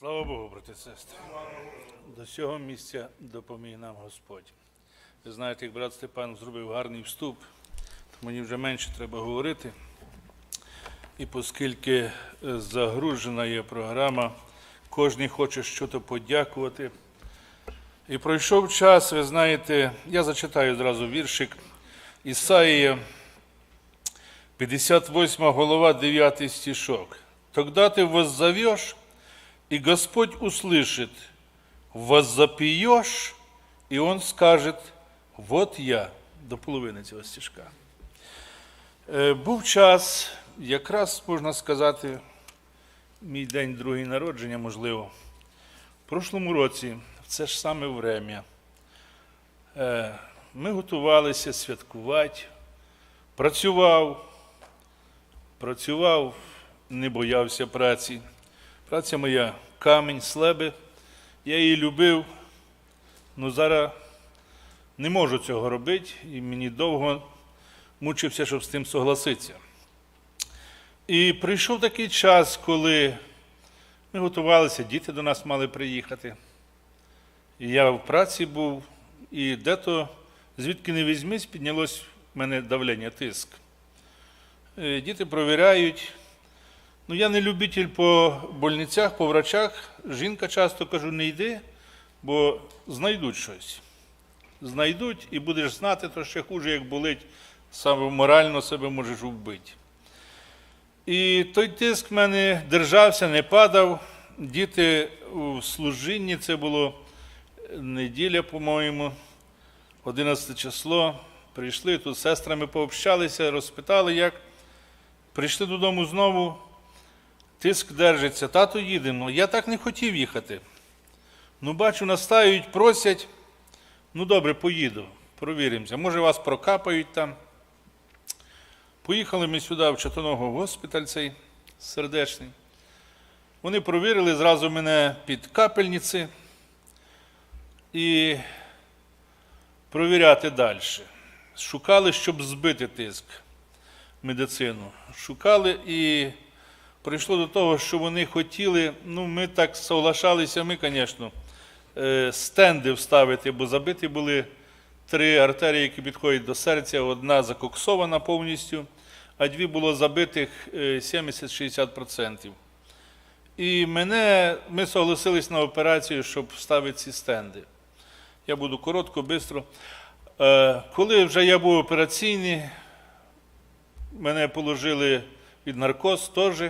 Слава Богу, брати сестри. До цього місця допоміг нам Господь. Ви знаєте, як брат Степан зробив гарний вступ, то мені вже менше треба говорити. І оскільки е, загружена є програма, кожен хоче щось подякувати. І пройшов час, ви знаєте, я зачитаю зразу віршик Ісаїя, 58 голова, 9 стишок. Тогда ты воззовешь, и Господь услышит, воззапьешь, и Он скажет, вот я, до половини цього стишка. Е, Був час, якраз можна сказати, мій день другий народження, можливо. В прошлому році, в це ж саме время, е, ми готувалися святкувати, працював, працював, не боявся праці. Праця моя камінь, слеби. Я її любив, але зараз не можу цього робити, і мені довго мучився, щоб з тим согласитися. І прийшов такий час, коли ми готувалися, діти до нас мали приїхати. І я в праці був, і дето, звідки не візьмись, піднялось в мене давлення, тиск. Е, Діти провіряють. Ну, я не любитель по больницях, по врачах. Жінка часто кажу, не йди, бо знайдуть щось. Знайдуть і будеш знати, то ще хуже, як болить, саме морально себе можеш вбити. І той тиск в мене держався, не падав. Діти у служінні, це було неділя, по-моєму, 11 число. Прийшли тут з сестрами пообщалися, розпитали, як. Прийшли додому знову, тиск держиться, тато їдемо. Я так не хотів їхати. Ну, бачу, настають, просять. Ну, добре, поїду, провіримося. Може, вас прокапають там. Поїхали ми сюди, в Чатоного госпіталь цей сердечний. Вони провірили зразу мене під капельниці і провіряти далі. Шукали, щоб збити тиск медицину. Шукали і прийшло до того, що вони хотіли, ну, ми так соглашалися, ми, звісно, е, стенди вставити, бо забиті були три артерії, які підходять до серця, одна закоксована повністю, а дві було забитих е, 70-60%. І мене, ми согласились на операцію, щоб вставити ці стенди. Я буду коротко, швидко. Коли вже я був операційний, мене положили під наркоз теж.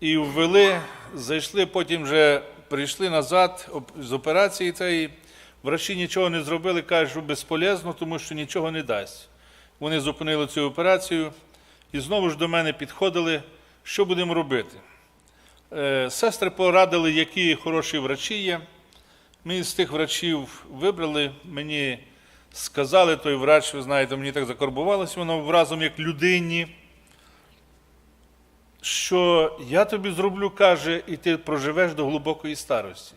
І ввели, зайшли, потім вже прийшли назад з операції цієї. Врачі нічого не зробили, кажуть, що безполезно, тому що нічого не дасть. Вони зупинили цю операцію і знову ж до мене підходили, що будемо робити. Е, Сестри порадили, які хороші врачі є. Ми з тих врачів вибрали, мені сказали, той врач, ви знаєте, мені так закорбувалося воно разом як людині, що я тобі зроблю, каже, і ти проживеш до глибокої старості.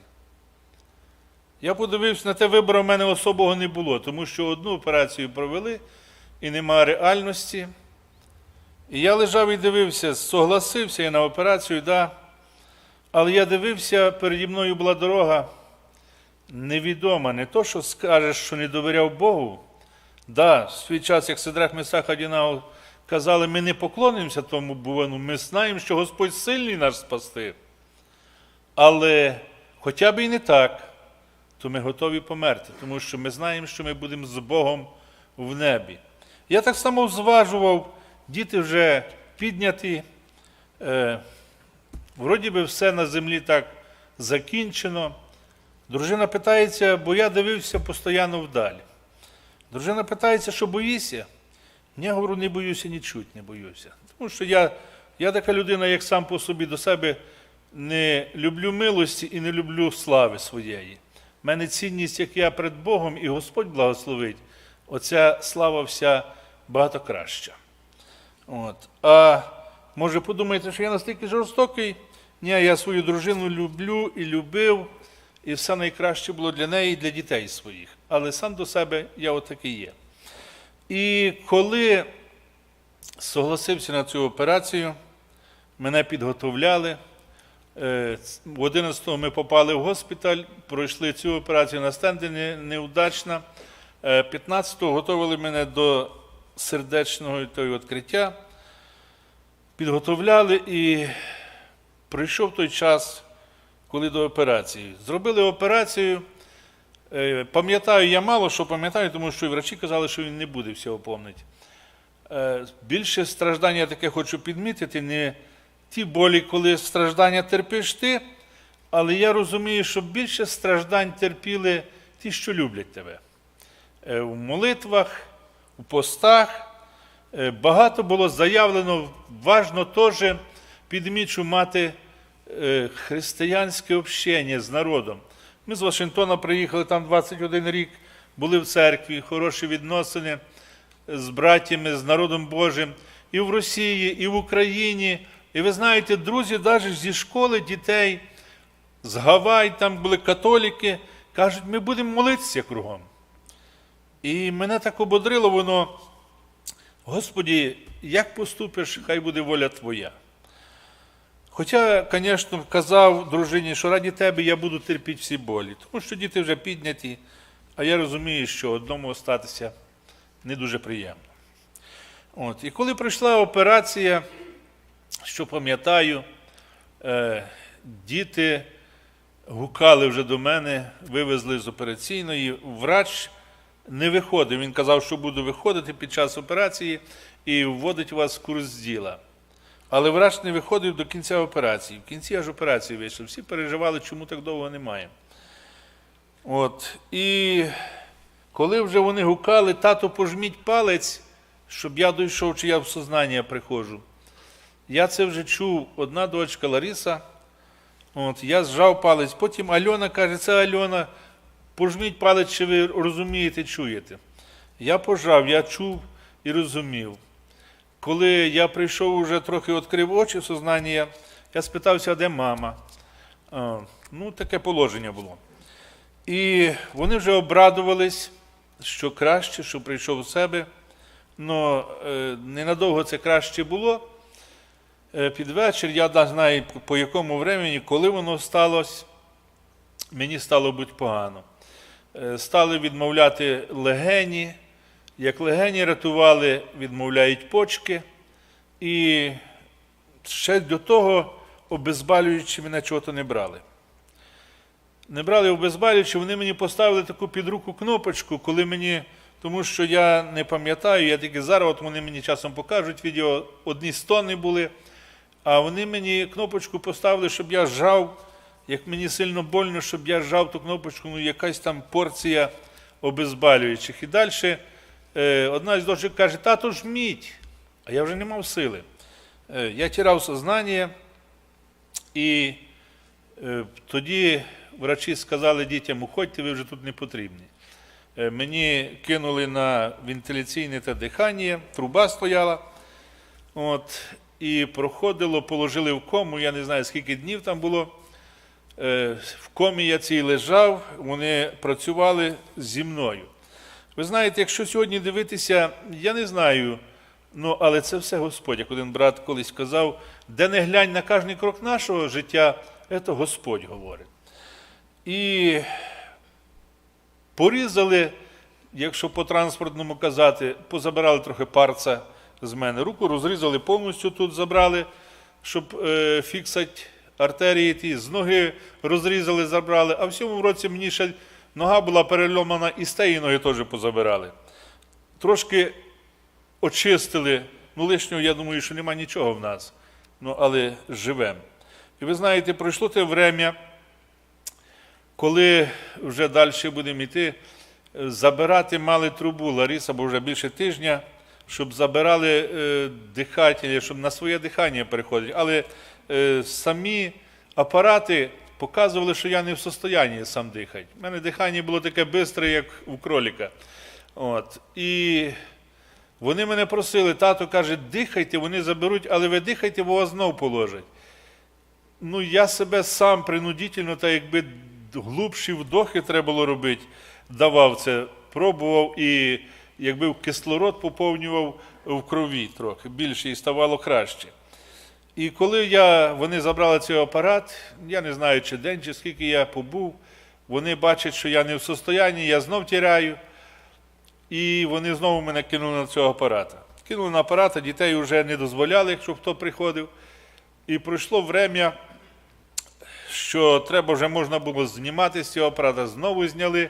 Я подивився на те, вибору в мене особого не було, тому що одну операцію провели і нема реальності. І я лежав і дивився, согласився я на операцію, да. але я дивився, переді мною була дорога невідома. Не то, що скажеш, що не довіряв Богу. Да, в свій час, як Сидрах Месах Адінау казали, ми не поклонимося тому бувану, ми знаємо, що Господь сильний нас спасти. Але хоча б і не так, то ми готові померти, тому що ми знаємо, що ми будемо з Богом в небі. Я так само зважував, діти вже підняті. Е, вроді би все на землі так закінчено. Дружина питається, бо я дивився постійно вдалі. Дружина питається, що боїшся? Я говорю, не боюся, нічуть не боюся. Тому що я, я така людина, як сам по собі до себе не люблю милості і не люблю слави своєї. У мене цінність, як я перед Богом, і Господь благословить, оця слава вся багато краща. От. А може подумаєте, що я настільки жорстокий? Ні, я свою дружину люблю і любив, і все найкраще було для неї і для дітей своїх. Але сам до себе я отакий є. І коли согласився на цю операцію, мене підготовляли, Е, В 11-му ми попали в госпіталь, пройшли цю операцію на стенді не- неудачна. Е, 15-го готували мене до сердечного того відкриття, підготовляли і прийшов той час, коли до операції. Зробили операцію. Е, Пам'ятаю, я мало що пам'ятаю, тому що і врачі казали, що він не буде всього пам'ятати. Е, Більше страждання я таке хочу підмітити, не ті болі, коли страждання терпиш ти, але я розумію, що більше страждань терпіли ті, що люблять тебе. Е, В молитвах, у постах е, багато було заявлено, важно теж підмічу мати е, християнське общення з народом. Ми з Вашингтона приїхали там 21 рік, були в церкві, хороші відносини з братями, з народом Божим, і в Росії, і в Україні. І ви знаєте, друзі, навіть зі школи дітей, з Гавай, там були католіки, кажуть, ми будемо молитися кругом. І мене так ободрило воно, Господі, як поступиш, хай буде воля Твоя. Хоча, звісно, казав дружині, що раді тебе я буду терпіти всі болі, тому що діти вже підняті, а я розумію, що одному остатися не дуже приємно. От. І коли прийшла операція, що пам'ятаю, е, діти гукали вже до мене, вивезли з операційної. Врач не виходив. Він казав, що буду виходити під час операції і вводить вас в курс діла. Але врач не виходив до кінця операції. В кінці аж операції вийшов. Всі переживали, чому так довго немає. От. І коли вже вони гукали, тато, пожміть палець, щоб я дійшов, чи я в сознання приходжу. Я це вже чув, одна дочка Лариса. От, я зжав палець. Потім Альона каже, це Альона, пожміть палець, чи ви розумієте, чуєте. Я пожав, я чув і розумів. Коли я прийшов, вже трохи відкрив очі сознання, я спитався, де мама. Ну, таке положення було. І вони вже обрадувались, що краще, що прийшов у себе. Е, ненадовго це краще було. Е, під вечір, я не знаю по- по якому времені, коли воно сталося, мені стало бути погано. Е, стали відмовляти легені. Як легені рятували, відмовляють почки. І ще до того обезболюючи мене чого-то не брали. Не брали обезболюючи, вони мені поставили таку під руку кнопочку, коли мені, тому що я не пам'ятаю, я тільки зараз, от вони мені часом покажуть відео, одні стони були, а вони мені кнопочку поставили, щоб я жав, як мені сильно больно, щоб я жав ту кнопочку, ну якась там порція обезболюючих. І далі одна з дочок каже, тато жміть, а я вже не мав сили. Е, я тірав сознання, і е, тоді врачі сказали дітям, уходьте, ви вже тут не потрібні. Е, Мені кинули на вентиляційне та дихання, труба стояла. От, і проходило, положили в кому, я не знаю, скільки днів там було. Е, В комі я цій лежав, вони працювали зі мною. Ви знаєте, якщо сьогодні дивитися, я не знаю, ну, але це все Господь. Як один брат колись казав, де не глянь на кожний крок нашого життя, це Господь говорить. І порізали, якщо по транспортному казати, позабирали трохи парца з мене. Руку розрізали повністю тут забрали, щоб е, фіксати артерії ті, з ноги розрізали, забрали. А в цьому році мені ще нога була перельомана і з тієї ноги теж позабирали. Трошки очистили. Ну, лишнього, я думаю, що нема нічого в нас. Ну, але живемо. І ви знаєте, пройшло те время, коли вже далі будемо йти, забирати мали трубу Лариса, бо вже більше тижня, щоб забирали е, дихателі, щоб на своє дихання переходити. Але е, самі апарати показували, що я не в состоянні сам дихати. У мене дихання було таке бистре, як у кроліка. От. І вони мене просили, тато каже, дихайте, вони заберуть, але ви дихайте, бо вас знов положать. Ну, я себе сам принудительно, та якби глубші вдохи треба було робити, давав це, пробував і якби кислород поповнював в крові трохи більше і ставало краще. І коли я, вони забрали цей апарат, я не знаю, чи день, чи скільки я побув, вони бачать, що я не в состоянні, я знов тіряю. І вони знову мене кинули на цього апарата. Кинули на апарата, дітей вже не дозволяли, якщо хто приходив. І пройшло время, що треба вже можна було знімати з цього апарата, знову зняли.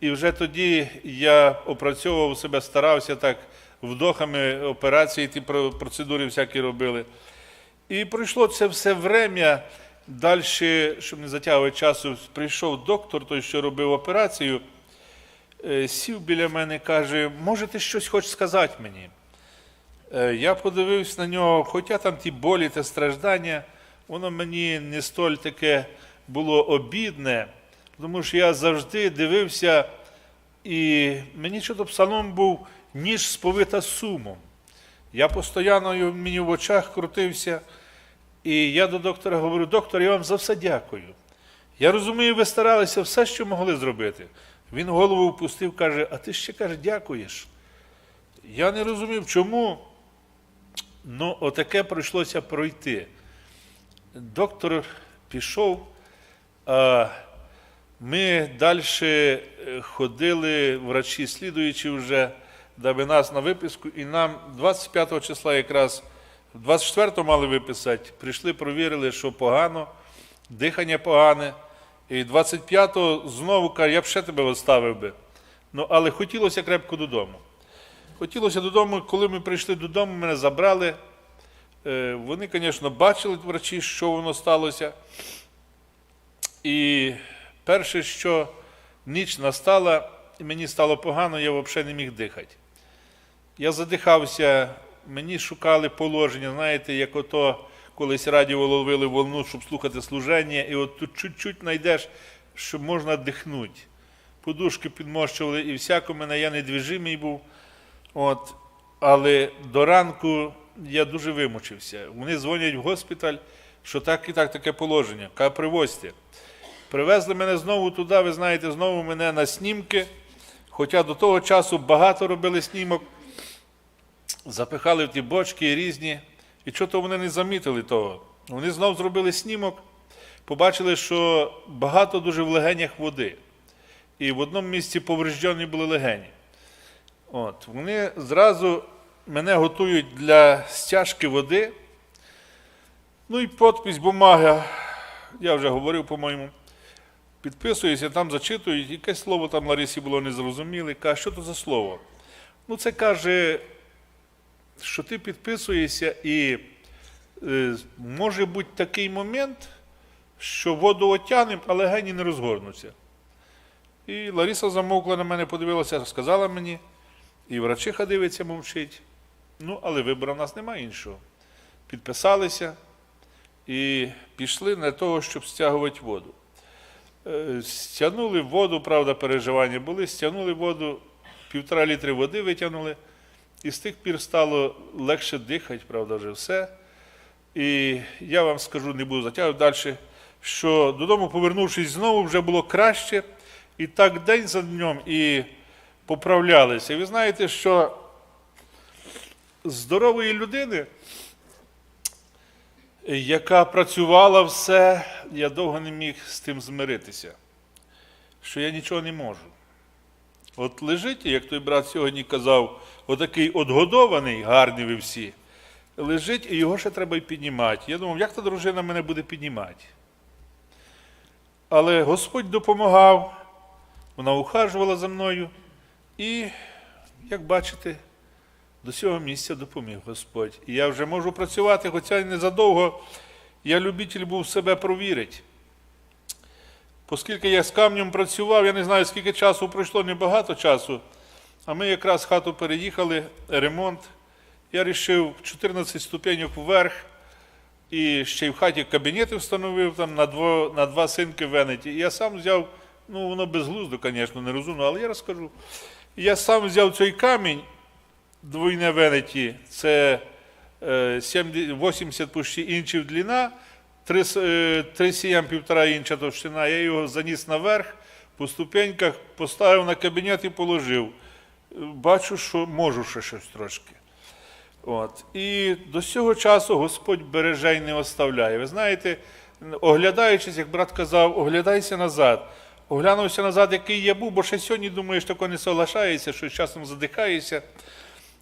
І вже тоді я опрацьовував себе, старався так вдохами операції, ті процедури всякі робили. І пройшло це все время. Далі, щоб не затягувати часу, прийшов доктор, той, що робив операцію, е, сів біля мене і каже, може, ти щось хочеш сказати мені? Е, Я подивився на нього, хоча там ті болі та страждання, воно мені не столь таке було обідне, тому що я завжди дивився, і мені що то псалом був ніж сповита сумом. Я постійно мені в очах крутився, і я до доктора говорю, доктор, я вам за все дякую. Я розумію, ви старалися все, що могли зробити. Він голову впустив, каже, а ти ще каже, дякуєш. Я не розумів, чому. Ну, отаке прийшлося пройти. Доктор пішов, а ми далі ходили, врачі слідуючи вже, даби нас на виписку, і нам 25 числа якраз, 24 мали виписати, прийшли, провірили, що погано, дихання погане. І 25-го знову каже, я б ще тебе оставив би. Ну, але хотілося крепко додому. Хотілося додому, коли ми прийшли додому, мене забрали. Е, Вони, звісно, бачили врачі, що воно сталося. І перше, що ніч настала, і мені стало погано, я взагалі не міг дихати. Я задихався, мені шукали положення, знаєте, як ото колись радіо ловили волну, щоб слухати служення, і от тут чуть-чуть знайдеш, що можна дихнути. Подушки підмощували, і всяко мене я недвіжимий був. От, але до ранку я дуже вимучився. Вони дзвонять в госпіталь, що так і так таке положення. Каже, привозьте. Привезли мене знову туди, ви знаєте, знову мене на снімки. Хоча до того часу багато робили снімок, запихали в ті бочки різні. І чого то вони не замітили того. Вони знов зробили снімок, побачили, що багато дуже в легенях води. І в одному місці повреждені були легені. От, вони зразу мене готують для стяжки води. Ну і підпись, бумага, я вже говорив, по-моєму. Підписуюся, там зачитують, якесь слово там Ларисі було незрозуміле. Каже, що то за слово? Ну, це каже, що ти підписуєшся, і е, може бути такий момент, що воду отягнемо, а легені не розгорнуться. І Лариса замовкла на мене, подивилася, сказала мені, і врачиха дивиться, мовчить. Ну, але вибору в нас немає іншого. Підписалися і пішли на того, щоб стягувати воду. Е, Стягнули воду, правда, переживання були, стягнули воду, півтора літри води витягнули, і з тих пір стало легше дихати, правда, вже все. І я вам скажу, не буду затягувати далі, що додому, повернувшись знову, вже було краще. І так день за днем і поправлялися. І ви знаєте, що здорової людини, яка працювала все, я довго не міг з тим змиритися, що я нічого не можу. От лежить, як той брат сьогодні казав, отакий одгодований, гарний ви всі, лежить, і його ще треба й піднімати. Я думав, як та дружина мене буде піднімати? Але Господь допомагав, вона ухажувала за мною, і, як бачите, до цього місця допоміг Господь. І я вже можу працювати, хоча й незадовго. Я любитель був себе провірити. Оскільки я з камнем працював, я не знаю, скільки часу пройшло, небагато часу. А ми якраз хату переїхали, ремонт. Я вирішив 14 ступеньок вверх, і ще й в хаті кабінети встановив там на два, на два синки Венеті. Я сам взяв, ну воно безглуздо, звісно, нерозумно, але я розкажу. Я сам взяв цей камінь, двойне Венеті, це е, 70 80 почти інчів длина, 3, е, 3 сіям півтора інча товщина. Я його заніс наверх, по ступеньках поставив на кабінет і положив. Бачу, що можу ще щось трошки. От. І до цього часу Господь береже й не оставляє. Ви знаєте, оглядаючись, як брат казав, оглядайся назад. Оглянувся назад, який я був, бо ще сьогодні думаєш, тако не соглашаєшся, що часом задихаєшся.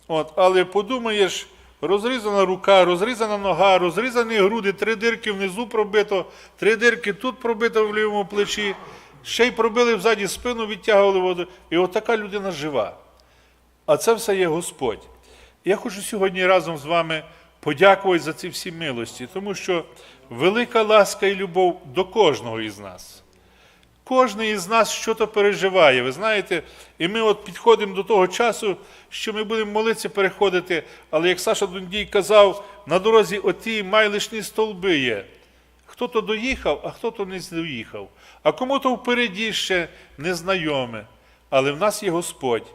От, але подумаєш, розрізана рука, розрізана нога, розрізані груди, три дирки внизу пробито, три дирки тут пробито в лівому плечі, ще й пробили взаді спину, відтягували воду. І от така людина жива. А це все є Господь. Я хочу сьогодні разом з вами подякувати за ці всі милості, тому що велика ласка і любов до кожного із нас. Кожен із нас щось переживає. Ви знаєте, і ми от підходимо до того часу, що ми будемо молитися переходити. Але як Саша Дундій казав, на дорозі оті майлишні столби є. Хто-то доїхав, а хто-то не доїхав. А кому-то впереді ще незнайоме. Але в нас є Господь,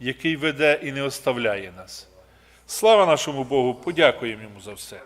який веде і не оставляє нас. Слава нашому Богу, подякуємо йому за все.